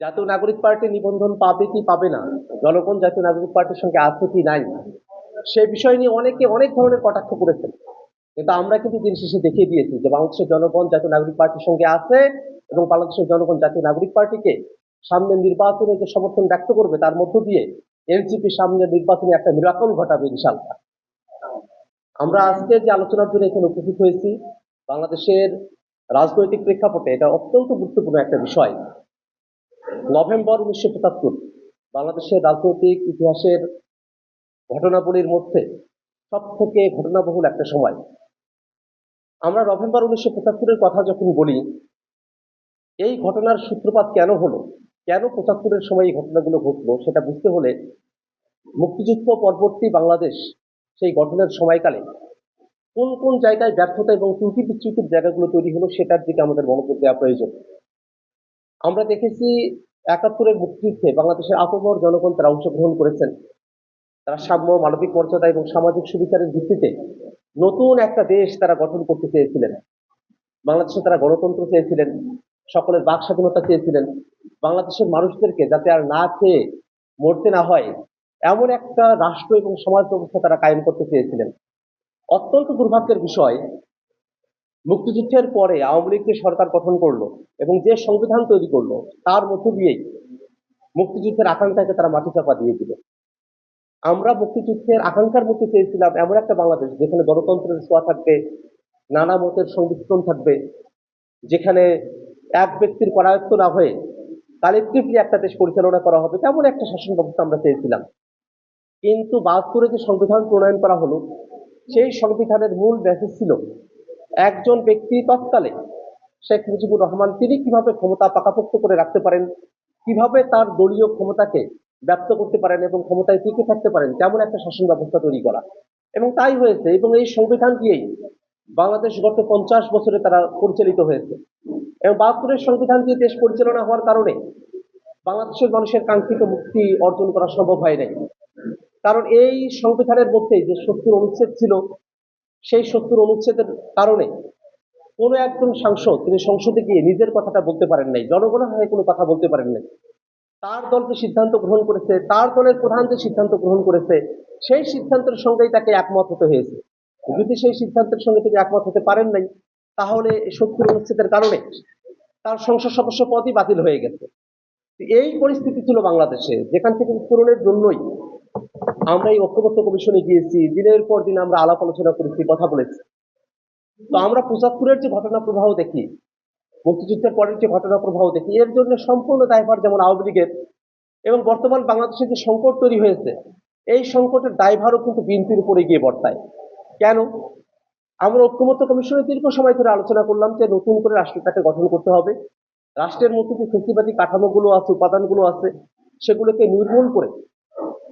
জাতীয় নাগরিক পার্টি নিবন্ধন পাবে কি পাবে না? জনগণ জাতীয় নাগরিক পার্টির সঙ্গে আছে কি নাই? সে বিষয় নিয়ে অনেকে অনেক ধরনের কটাক্ষ করেছেন কিন্তু আমরা কিন্তু দিন শেষে দেখিয়ে দিয়েছি যে বাংলাদেশের জনগণ জাতীয় নাগরিক পার্টির সঙ্গে আছে এবং বাংলাদেশের জনগণ জাতীয় নাগরিক পার্টিকে সামনে নির্বাচনে যে সমর্থন ব্যক্ত করবে, তার মধ্য দিয়ে এনসিপি সামনে নির্বাচনে একটা মিরাকল ঘটাবে ইনশাল্লাহ আমরা আজকে যে আলোচনার জন্য এখানে উপস্থিত হয়েছি, বাংলাদেশের রাজনৈতিক প্রেক্ষাপটে এটা অত্যন্ত গুরুত্বপূর্ণ একটা বিষয়। নভেম্বর উনিশশো পঁচাত্তর বাংলাদেশের রাজনৈতিক ইতিহাসের ঘটনাবলীর মধ্যে সব থেকে ঘটনাবহুল একটা সময়। আমরা নভেম্বর উনিশশো পঁচাত্তরের কথা যখন বলি, এই ঘটনার সূত্রপাত কেন হলো? কেন পঁচাত্তরের সময় এই ঘটনাগুলো ঘটলো? সেটা বুঝতে হলে মুক্তিযুদ্ধ পরবর্তী বাংলাদেশ সেই গঠনের সময়কালে কোন কোন জায়গায় ব্যর্থতা এবং ত্রুটি বিচ্যুতির জায়গাগুলো তৈরি হলো সেটার দিকে আমাদের মনোযোগ দেওয়া প্রয়োজন। আমরা দেখেছি একাত্তরের মুক্তিযুদ্ধে বাংলাদেশের আপমর জনগণ তারা অংশগ্রহণ করেছেন। তারা সাম্য, মানবিক মর্যাদা এবং সামাজিক সুবিচারের ভিত্তিতে নতুন একটা দেশ তারা গঠন করতে চেয়েছিলেন। বাংলাদেশে তারা গণতন্ত্র চেয়েছিলেন, সকলের বাক স্বাধীনতা চেয়েছিলেন। বাংলাদেশের মানুষদেরকে যাতে আর না খেয়ে মরতে না হয়, এমন একটা রাষ্ট্র এবং সমাজ ব্যবস্থা তারা কায়েম করতে চেয়েছিলেন। অত্যন্ত দুর্ভাগ্যের বিষয় মুক্তিযুদ্ধের পরে আওয়ামী লীগ যে সরকার গঠন করল এবং যে সংবিধান তৈরি করল, তার মধ্য দিয়েই মুক্তিযুদ্ধের আকাঙ্ক্ষাকে তারা মাটি চাপা দিয়ে দিল। আমরা মুক্তিযুদ্ধের আকাঙ্ক্ষার মধ্যে চেয়েছিলাম এমন একটা বাংলাদেশ যেখানে গণতন্ত্রের ছোঁয়া থাকবে, নানা মতের সংবিধান থাকবে, যেখানে এক ব্যক্তির করায়ত্ত না হয়ে কালেকটিভলি একটা দেশ পরিচালনা করা হবে, তেমন একটা শাসন ব্যবস্থা আমরা চেয়েছিলাম। কিন্তু বাহাত্তরে যে সংবিধান প্রণয়ন করা হলো, সেই সংবিধানের মূল মেসেজ ছিল একজন ব্যক্তি তৎকালে শেখ মুজিবুর রহমান, তিনি কীভাবে ক্ষমতা পাকাপোক্ত করে রাখতে পারেন? কীভাবে তার দলীয় ক্ষমতাকে ব্যক্ত করতে পারেন এবং ক্ষমতায় টিকে থাকতে পারেন? তেমন একটা শাসন ব্যবস্থা তৈরি করা? এবং তাই হয়েছে এবং এই সংবিধান দিয়েই বাংলাদেশ গত পঞ্চাশ বছরে তারা পরিচালিত হয়েছে। এবং বাহাত্তরের সংবিধান দিয়ে দেশ পরিচালনা হওয়ার কারণে বাংলাদেশের মানুষের কাঙ্ক্ষিত মুক্তি অর্জন করা সম্ভব হয় নাই। কারণ এই সংবিধানের মধ্যে যে সত্তর অনুচ্ছেদ ছিল সেই সত্তর অনুচ্ছেদের কারণে কোনো একজন সাংসদ তিনি সংসদে গিয়ে নিজের কথাটা বলতে পারেন নাই, জনগণের হয়ে কোনো কথা বলতে পারেন নাই। তার দল যে সিদ্ধান্ত গ্রহণ করেছে, তার দলের প্রধান যে সিদ্ধান্ত গ্রহণ করেছে, সেই সিদ্ধান্তের সঙ্গেই তাকে একমত হতে হয়েছে। যদি সেই সিদ্ধান্তের সঙ্গে তিনি একমত হতে পারেন নাই, তাহলে সত্তর অনুচ্ছেদের কারণে তার সংসদ সদস্য পদই বাতিল হয়ে গেছে। এই পরিস্থিতি ছিল বাংলাদেশে, যেখান থেকে উত্তরণের জন্যই আমরা এই ঐক্যবদ্ধ কমিশনে গিয়েছি, দিনের পর দিন আমরা আলাপ আলোচনা করেছি, কথা বলেছি। তো আমরা পঁচাত্তরের যে ঘটনা প্রবাহ দেখি, মুক্তিযুদ্ধের পরের যে ঘটনা প্রবাহ দেখি, এর জন্য সম্পূর্ণ দায়ভার যেমন আওয়ামী লীগের এবং বর্তমান বাংলাদেশে যে সংকট তৈরি হয়েছে, এই সংকটের দায়ভারও কিন্তু বিএনপির উপরে গিয়ে বর্তায়। কেন? আমরা ঐক্যমত্য কমিশনে দীর্ঘ সময় ধরে আলোচনা করলাম যে নতুন করে রাষ্ট্রটাকে গঠন করতে হবে। রাষ্ট্রের মধ্যে যে ফেসিবাদী কাঠামোগুলো আছে, উপাদানগুলো আছে, সেগুলোকে নির্মূল করে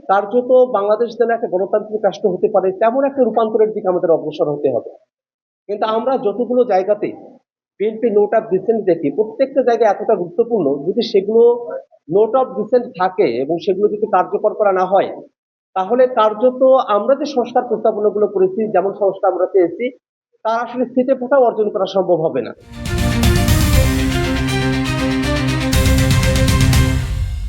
কার্যত বাংলাদেশ যেন একটা গণতান্ত্রিক রাষ্ট্র হতে পারে, তেমন একটা রূপান্তরের দিকে আমাদের অগ্রসর হতে হবে। কিন্তু আমরা যতগুলো জায়গাতে বিএনপি নোট অফ ডিসেন্ট দেখি, প্রত্যেকটা জায়গায় এতটা গুরুত্বপূর্ণ, যদি সেগুলো নোট অফ ডিসেন্ট থাকে এবং সেগুলো যদি কার্যকর করা না হয়, তাহলে কার্যত আমরা যে সংস্কার প্রস্তাবনাগুলো করেছি, যেমন সংস্কার আমরা চেয়েছি তা আসলে স্থিতি ফোটাও অর্জন করা সম্ভব হবে না।